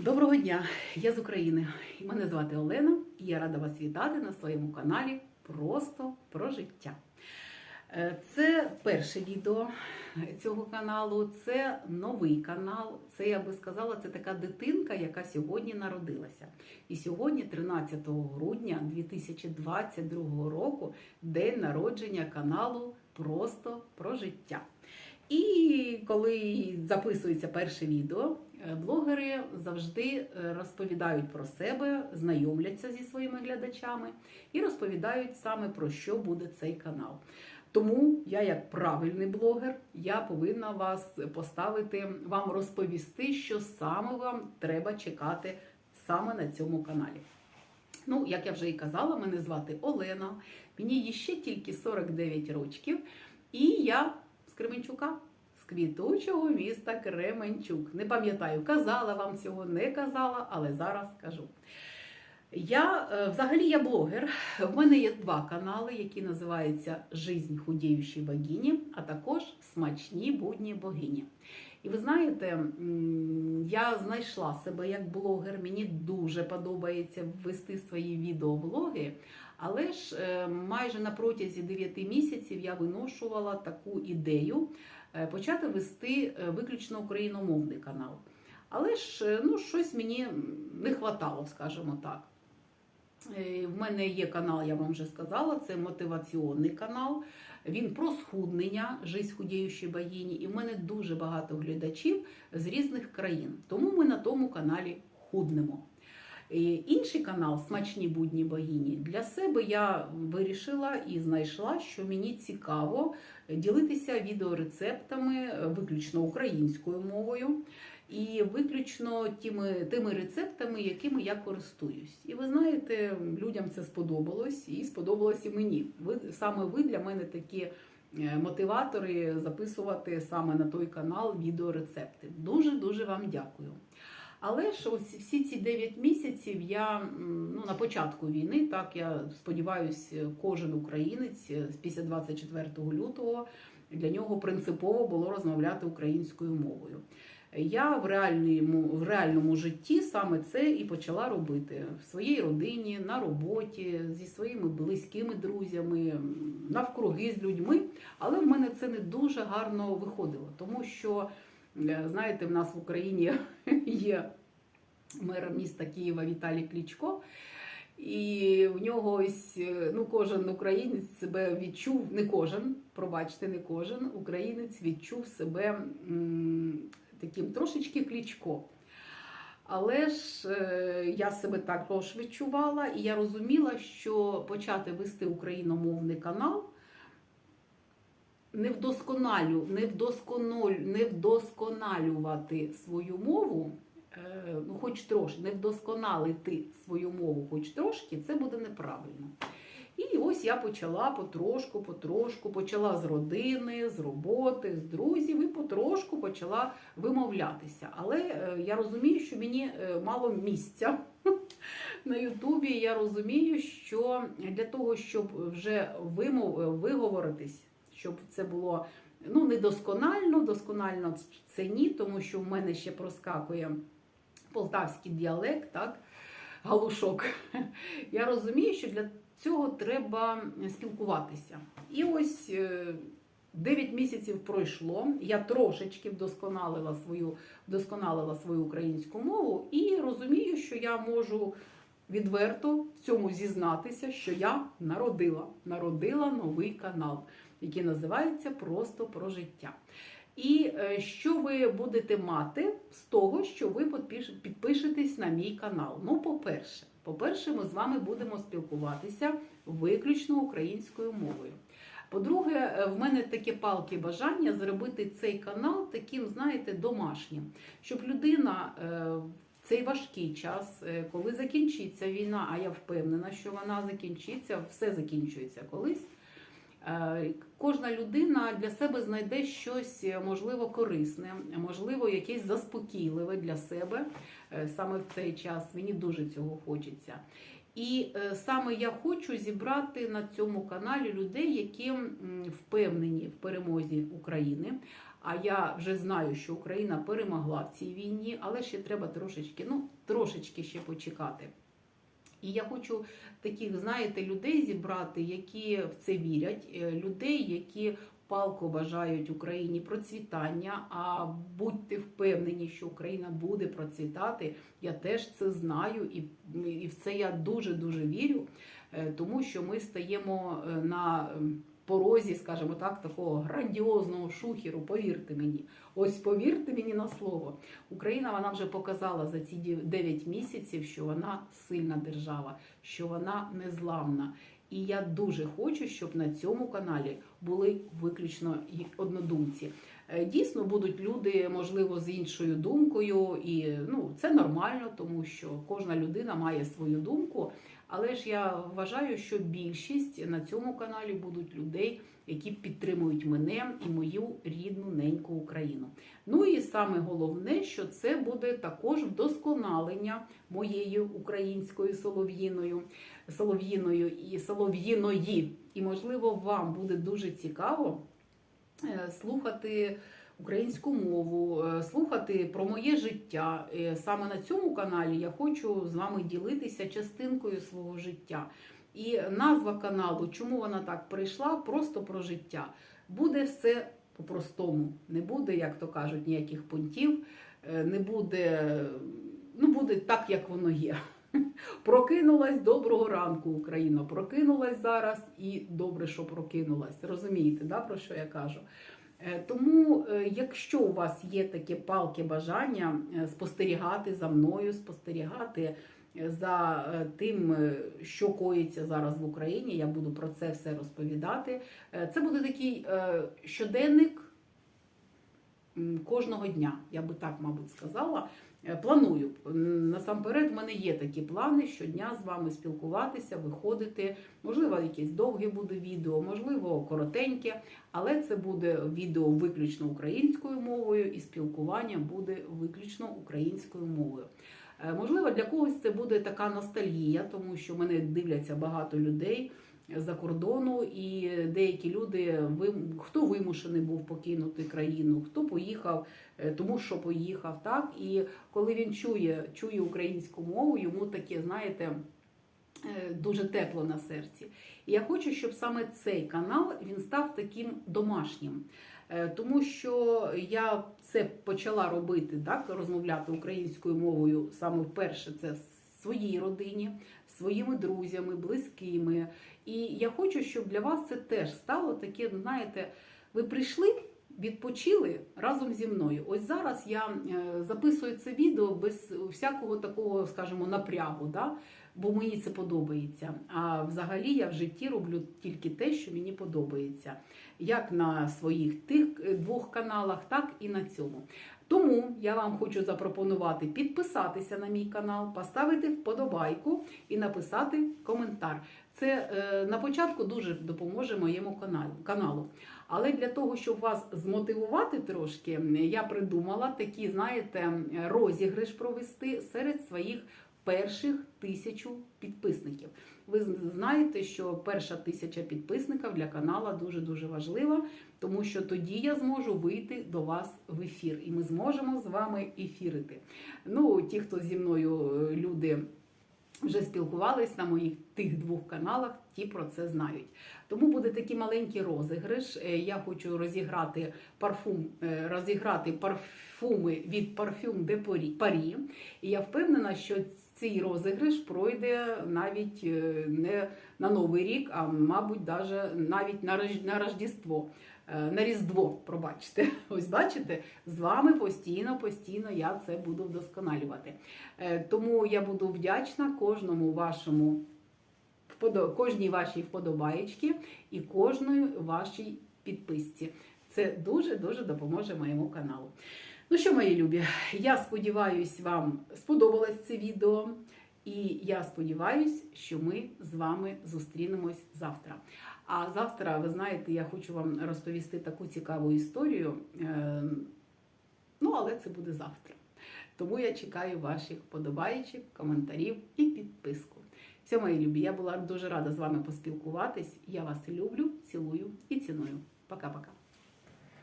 Доброго дня, я з України. Мене звати Олена, і я рада вас вітати на своєму каналі Просто про життя. Е, Це перше відео цього каналу, це новий канал. Це я би сказала, це така дитинка, яка сьогодні народилася. І сьогодні, 13 грудня 2022 року, день народження каналу Просто про життя. І коли записується перше відео, блогери завжди е, розповідають про себе, знайомляться зі своїми глядачами і розповідають саме про що буде цей канал. Тому я, як правильний блогер, я повинна вас поставити, вам розповісти, що саме вам треба чекати саме на цьому каналі. Ну, як я вже і казала, мене звати Олена, мені ще тільки 49 років, і я з Кременчука, квітучого міста Кременчук. Не пам'ятаю, казала вам цього, не казала, але зараз кажу. Я е, взагалі я блогер. В мене є два канали, які називаються Жизнь худіючій богині, а також Смачні будні богині. І ви знаєте, я знайшла себе як блогер. Мені дуже подобається вести свої відеоблоги. Але ж е, майже на протязі 9 місяців я виношувала таку ідею почати вести е, виключно україномовний канал. Але ж е, ну, щось мені не хватало, скажімо так. Е, В мене є канал, я вам вже сказала, це мотиваційний канал. Він про схуднення, жизнь худіючої богині. І в мене дуже багато глядачів з різних країн. Тому ми на тому каналі худнемо. І Інший канал Смачні будні богині для себе я вирішила і знайшла, що мені цікаво ділитися відеорецептами виключно українською мовою і виключно тими, тими рецептами, якими я користуюсь. І ви знаєте, людям це сподобалось і сподобалось і мені. Ви саме ви для мене такі е, мотиватори записувати саме на той канал відеорецепти. Дуже дуже вам дякую. Але ж ось всі ці 9 місяців я ну, на початку війни, так я сподіваюся, кожен українець е, після 24 лютого для нього принципово було розмовляти українською мовою. Я в реальному, в реальному житті саме це і почала робити в своїй родині, на роботі, зі своїми близькими друзями, навкруги з людьми. Але в мене це не дуже гарно виходило, тому що, знаєте, в нас в Україні є мер міста Києва Віталій Клічко. І в нього ось е, ну кожен українець себе відчув, не кожен, пробачте, не кожен українець відчув себе таким трошечки клічко. Але ж е, я себе також відчувала, і я розуміла, що почати вести україномовний канал не вдосконалю, не вдосконалю, не вдосконалювати свою мову, е, ну хоч трошки, не вдосконалити свою мову, хоч трошки, це буде неправильно. І ось я почала потрошку, потрошку, почала з родини, з роботи, з друзів і потрошку почала вимовлятися. Але е, я розумію, що мені е, мало місця на Ютубі. Я розумію, що для того, щоб вже вимов, виговоритись, щоб це було ну, недосконально, досконально це ні, тому що в мене ще проскакує полтавський діалект, так, галушок. Я розумію, що для цього треба спілкуватися. І ось е, 9 місяців пройшло. Я трошечки вдосконалила свою, вдосконалила свою українську мову і розумію, що я можу відверто в цьому зізнатися, що я народила, народила новий канал, який називається Просто про життя. І е, що ви будете мати з того, що ви підпиш- підпишетесь на мій канал? Ну, по-перше, по-перше, ми з вами будемо спілкуватися виключно українською мовою. По-друге, е, в мене таке палке бажання зробити цей канал таким, знаєте, домашнім, щоб людина е, в цей важкий час, коли закінчиться війна, а я впевнена, що вона закінчиться, все закінчується колись. Е, Кожна людина для себе знайде щось е, можливо корисне, можливо, якесь заспокійливе для себе е, саме в цей час. Мені дуже цього хочеться. І саме я хочу зібрати на цьому каналі людей, які впевнені в перемозі України, А я вже знаю, що Україна перемогла в цій війні, але ще треба трошечки, ну трошечки ще почекати. І я хочу таких, знаєте, людей зібрати, які в це вірять, е, людей, які палко бажають Україні процвітання. А будьте впевнені, що Україна буде процвітати. Я теж це знаю, і, і в це я дуже дуже вірю, е, тому що ми стаємо е, на порозі, скажімо так, такого грандіозного шухеру. Повірте мені, ось повірте мені на слово. Україна вона вже показала за ці 9 місяців, що вона сильна держава, що вона незламна. І я дуже хочу, щоб на цьому каналі були виключно однодумці. Е, Дійсно, будуть люди, можливо, з іншою думкою, і ну це нормально, тому що кожна людина має свою думку. Але ж я вважаю, що більшість на цьому каналі будуть людей, які підтримують мене і мою рідну неньку Україну. Ну і саме головне, що це буде також вдосконалення моєї українською солов'їною, солов'їною і солов'їної. І можливо, вам буде дуже цікаво е, слухати українську мову, е, слухати про моє життя. Е, Саме на цьому каналі я хочу з вами ділитися частинкою свого життя. І назва каналу, чому вона так прийшла, просто про життя. Буде все по-простому. Не буде, як то кажуть, ніяких пунктів, е, не буде, ну буде так, як воно є. Прокинулась доброго ранку, Україна. Прокинулась зараз і добре, що прокинулась. Розумієте, да, про що я кажу? Е, Тому, е, якщо у вас є таке палке бажання е, спостерігати за мною, спостерігати за тим, що коїться зараз в Україні, я буду про це все розповідати. Це буде такий щоденник кожного дня, я би так, мабуть, сказала. Е, Планую насамперед, в мене є такі плани щодня з вами спілкуватися, виходити. Можливо, якесь довге буде відео, можливо, коротеньке, але це буде відео виключно українською мовою, і спілкування буде виключно українською мовою. Е, Можливо, для когось це буде така ностальгія, тому що мене дивляться багато людей за кордону, і деякі люди хто вимушений був покинути країну, хто поїхав, е, тому що поїхав. Так і коли він чує, чує українську мову, йому таке, знаєте. е, Дуже тепло на серці. І я хочу, щоб саме цей канал він став таким домашнім. Е, Тому що я це почала робити, так, розмовляти українською мовою саме вперше це в своїй родині, своїми друзями, близькими. І я хочу, щоб для вас це теж стало таке, знаєте, ви прийшли. Відпочили разом зі мною. Ось зараз я е, записую це відео без всякого такого, скажімо, напрягу, да? Бо мені це подобається. А взагалі я в житті роблю тільки те, що мені подобається, як на своїх тих е, двох каналах, так і на цьому. Тому я вам хочу запропонувати підписатися на мій канал, поставити вподобайку і написати коментар. Це е, на початку дуже допоможе моєму каналу. Але для того, щоб вас змотивувати трошки, я придумала такі, знаєте, розіграш провести серед своїх перших тисячу підписників. Ви знаєте, що перша тисяча підписників для каналу дуже-дуже важлива, тому що тоді я зможу вийти до вас в ефір, і ми зможемо з вами ефірити. Ну, ті, хто зі мною е, люди вже спілкувались на моїх тих двох каналах, ті про це знають. Тому буде такий маленький розіграш. Е, Я хочу розіграти парфум, е, розіграти парфуми від Parfum de Paris. І я впевнена, що цей розіграш пройде навіть е, не на Новий рік, а мабуть, навіть на Рож- на Рождество. Е, На Різдво, пробачте, ось бачите, з вами постійно, постійно я це буду вдосконалювати. Е, Тому я буду вдячна кожному вашому кожній вашій вподобаєчці і кожної вашій підписці. Це дуже-дуже допоможе моєму каналу. Ну що, мої любі, я сподіваюсь, вам сподобалось це відео. І я сподіваюсь, що ми з вами зустрінемось завтра. А завтра, ви знаєте, я хочу вам розповісти таку цікаву історію. Е, Ну, але це буде завтра. Тому я чекаю ваших подобаєчок, коментарів і підписку. Все, мої любі, я була дуже рада з вами поспілкуватись. Я вас люблю, цілую і ціную. Пока-пока.